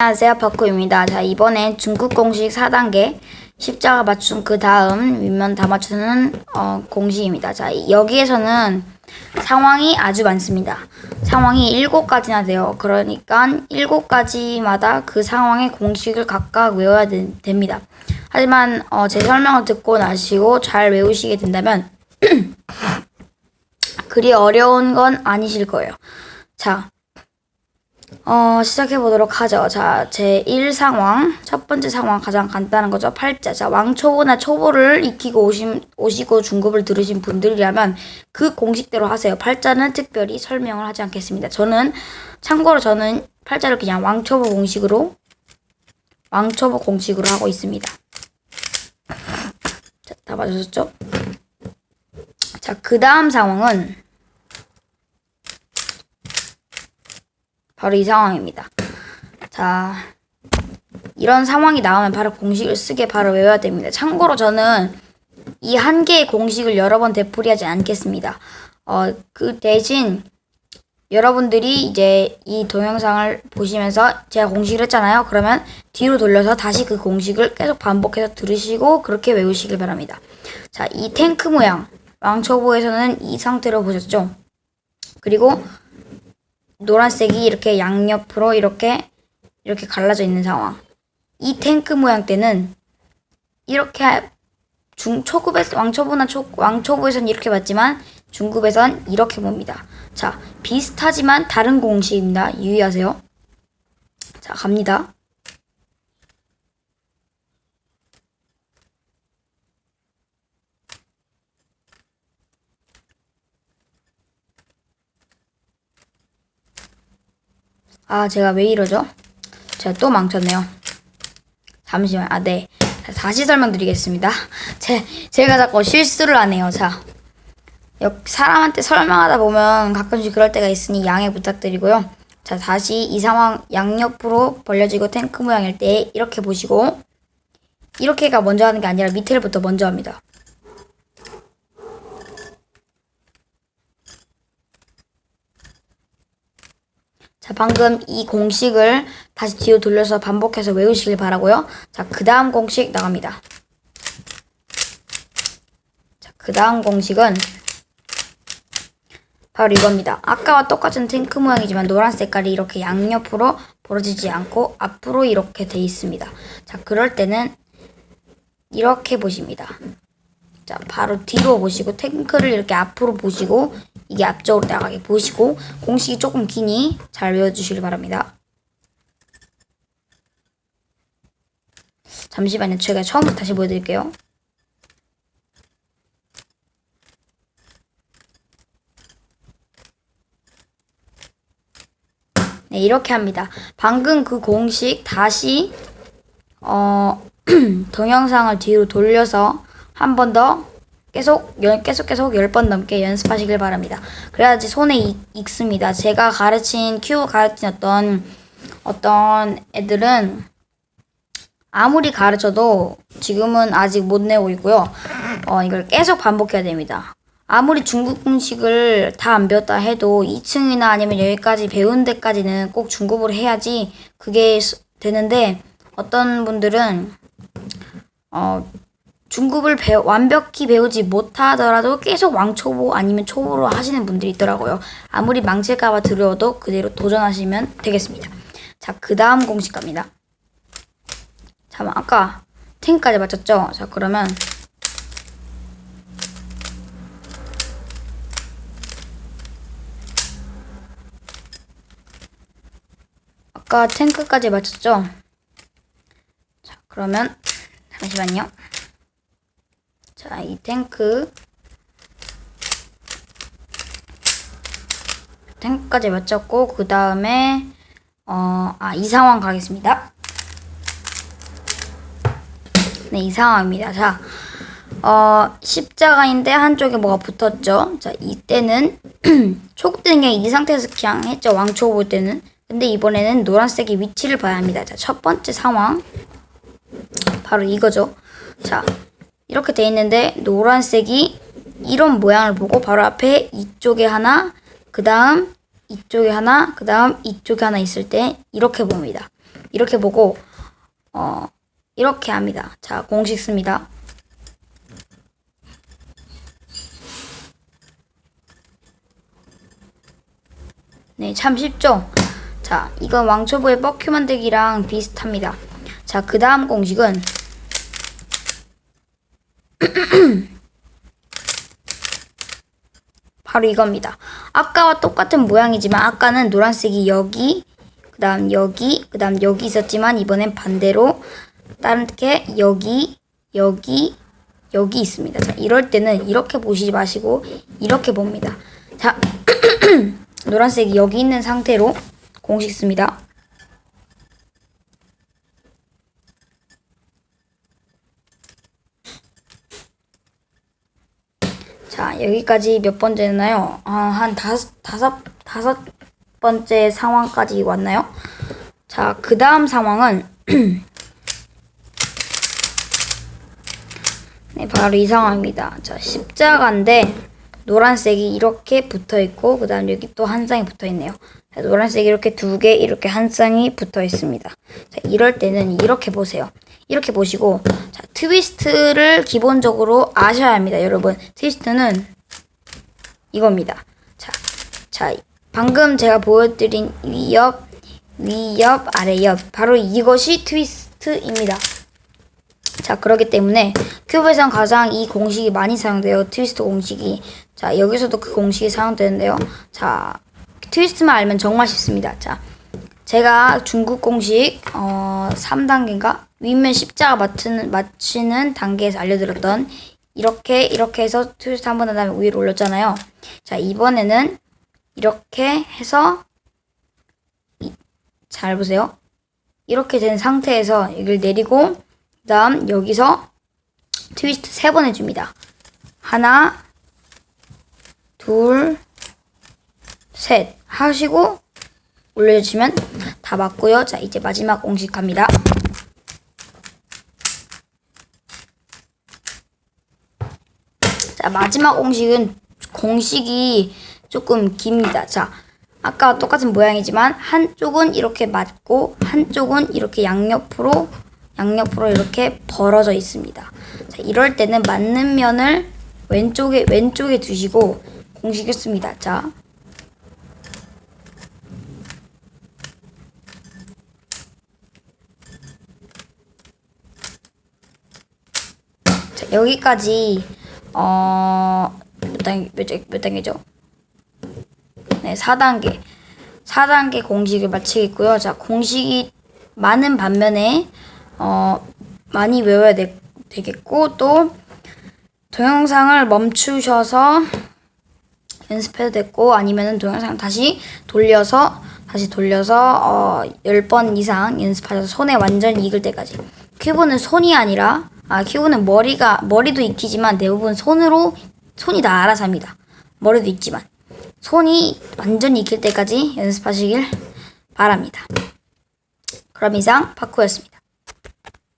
안녕하세요, 버크입니다. 자, 이번엔 중국 공식 4단계 십자가 맞춤 그 다음 윗면 다 맞추는 어, 공식입니다. 자, 여기에서는 상황이 아주 많습니다. 상황이 7가지나 돼요. 그러니까 7가지마다 그 상황의 공식을 각각 외워야 되, 됩니다. 하지만 어, 제 설명을 듣고 나시고 잘 외우시게 된다면 그리 어려운 건 아니실 거예요. 자, 어, 시작해 보도록 하죠. 자, 제 1 상황. 첫 번째 상황 가장 간단한 거죠. 팔자. 자, 왕초보나 초보를 익히고 오신, 오시고 중급을 들으신 분들이라면 그 공식대로 하세요. 팔자는 특별히 설명을 하지 않겠습니다. 저는, 참고로 저는 팔자를 그냥 왕초보 공식으로, 왕초보 공식으로 하고 있습니다. 자, 다 맞으셨죠? 자, 그 다음 상황은 바로 이 상황입니다. 자, 이런 상황이 나오면 바로 공식을 쓰게 바로 외워야 됩니다. 참고로 저는 이 한 개의 공식을 여러 번 되풀이하지 않겠습니다. 어, 그 대신 여러분들이 이제 이 동영상을 보시면서 제가 공식을 했잖아요. 그러면 뒤로 돌려서 다시 그 공식을 계속 반복해서 들으시고 그렇게 외우시길 바랍니다. 자, 이 탱크 모양 왕초보에서는 이 상태로 보셨죠? 그리고 노란색이 이렇게 양옆으로 이렇게 이렇게 갈라져 있는 상황. 이 탱크 모양 때는 이렇게 중 초급에서 왕초보나 초 왕초보에선 이렇게 봤지만 중급에선 이렇게 봅니다. 자, 비슷하지만 다른 공식입니다. 유의하세요. 자, 갑니다. 아, 제가 왜 이러죠? 제가 또 망쳤네요. 잠시만. 아, 네. 자, 다시 설명드리겠습니다. 제, 제가 자꾸 실수를 하네요. 자. 역, 사람한테 설명하다 보면 가끔씩 그럴 때가 있으니 양해 부탁드리고요. 자, 다시 이 상황 양옆으로 벌려지고 탱크 모양일 때 이렇게 보시고, 이렇게가 먼저 하는 게 아니라 밑에부터 먼저 합니다. 자, 방금 이 공식을 다시 뒤로 돌려서 반복해서 외우시길 바라고요. 자, 그 다음 공식 나갑니다. 자, 그 다음 공식은 바로 이겁니다. 아까와 똑같은 탱크 모양이지만 노란 색깔이 이렇게 양옆으로 벌어지지 않고 앞으로 이렇게 돼 있습니다. 자, 그럴 때는 이렇게 보십니다. 자, 바로 뒤로 보시고 탱크를 이렇게 앞으로 보시고 이게 앞쪽으로 나가게 보시고 공식이 조금 기니 잘 외워주시길 바랍니다. 잠시만요. 제가 처음부터 다시 보여드릴게요. 네, 이렇게 합니다. 방금 그 공식 다시 어, 동영상을 뒤로 돌려서 한 번 더 계속 연, 계속 계속 10번 넘게 연습하시길 바랍니다. 그래야지 손에 익, 익습니다. 제가 가르친 큐 가르친 어떤 어떤 애들은 아무리 가르쳐도 지금은 아직 못 내고 있고요. 어, 이걸 계속 반복해야 됩니다. 아무리 중국 음식을 다 안 배웠다 해도 2층이나 아니면 여기까지 배운 데까지는 꼭 중국어로 해야지 그게 스- 되는데 어떤 분들은 어, 중국을 배, 완벽히 배우지 못하더라도 계속 왕초보 아니면 초보로 하시는 분들이 있더라고요. 아무리 망칠까봐 두려워도 그대로 도전하시면 되겠습니다. 자, 그 다음 공식 갑니다. 잠깐 아까 탱까지 맞췄죠? 자, 그러면 아까 탱크까지 맞췄죠? 자, 그러면 잠시만요. 자, 이 탱크 탱크까지 맞췄고 그 다음에 어, 아, 이 상황 가겠습니다. 네, 이 상황입니다. 자, 어, 십자가인데 한쪽에 뭐가 붙었죠. 자, 이때는 초급 때는 그냥 이 상태에서 그냥 했죠. 왕초보 때는. 근데 이번에는 노란색의 위치를 봐야 합니다. 자, 첫 번째 상황. 바로 이거죠. 자, 이렇게 돼 있는데 노란색이 이런 모양을 보고 바로 앞에 이쪽에 하나, 그 다음 이쪽에 하나, 그 다음 이쪽에 하나 있을 때 이렇게 봅니다. 이렇게 보고 어 이렇게 합니다. 자, 공식 씁니다. 네, 참 쉽죠? 자, 이건 왕초보의 뻑큐 만들기랑 비슷합니다. 자, 그 다음 공식은 바로 이겁니다. 아까와 똑같은 모양이지만 아까는 노란색이 여기, 그 다음 여기, 그 다음 여기 있었지만 이번엔 반대로 다르게 여기, 여기, 여기 있습니다. 자, 이럴 때는 이렇게 보시지 마시고 이렇게 봅니다. 자, 노란색이 여기 있는 상태로 공식 씁니다. 자, 여기까지 몇 번째 나요? 아, 한 다섯, 다섯, 다섯 번째 상황까지 왔나요? 자, 그 다음 상황은, 네, 바로 이 상황입니다. 자, 십자가인데, 노란색이 이렇게 붙어 있고, 그 다음 여기 또 한 쌍이 붙어 있네요. 자, 노란색이 이렇게 두 개, 이렇게 한 쌍이 붙어 있습니다. 자, 이럴 때는 이렇게 보세요. 이렇게 보시고, 자, 트위스트를 기본적으로 아셔야 합니다. 여러분, 트위스트는 이겁니다. 자, 자, 방금 제가 보여드린 위옆, 위옆, 아래옆. 바로 이것이 트위스트입니다. 자, 그렇기 때문에 큐브에선 가장 이 공식이 많이 사용돼요. 트위스트 공식이. 자, 여기서도 그 공식이 사용되는데요. 자, 트위스트만 알면 정말 쉽습니다. 자, 제가 중국 공식 어 3단계인가 윗면 십자가 맞추는 맞추는 단계에서 알려드렸던 이렇게 이렇게 해서 트위스트 한 번 한 다음에 위로 올렸잖아요. 자, 이번에는 이렇게 해서 이- 잘 보세요. 이렇게 된 상태에서 여기를 내리고 그다음 여기서 트위스트 세 번 해줍니다. 하나, 둘, 셋 하시고 올려주시면 다 맞고요. 자 이제 마지막 공식 갑니다. 자 마지막 공식은 공식이 조금 깁니다. 자 아까 똑같은 모양이지만 한쪽은 이렇게 맞고 한쪽은 이렇게 양옆으로 양옆으로 이렇게 벌어져 있습니다. 자 이럴 때는 맞는 면을 왼쪽에 왼쪽에 두시고 공식을 씁니다. 자 자, 여기까지 어 몇 단계 몇, 단- 몇 단계죠? 네, 4단계. 4단계 공식을 마치겠고요. 자, 공식이 많은 반면에 어 많이 외워야 되, 되겠고 또 동영상을 멈추셔서 연습해도 됐고 아니면은 동영상 다시 돌려서 다시 돌려서 어 10번 이상 연습하셔서 손에 완전히 익을 때까지 큐브는 손이 아니라 아 큐브는 머리가 머리도 익히지만 대부분 손으로 손이 다 알아서 합니다. 머리도 익지만. 손이 완전히 익힐 때까지 연습하시길 바랍니다. 그럼 이상 파쿠였습니다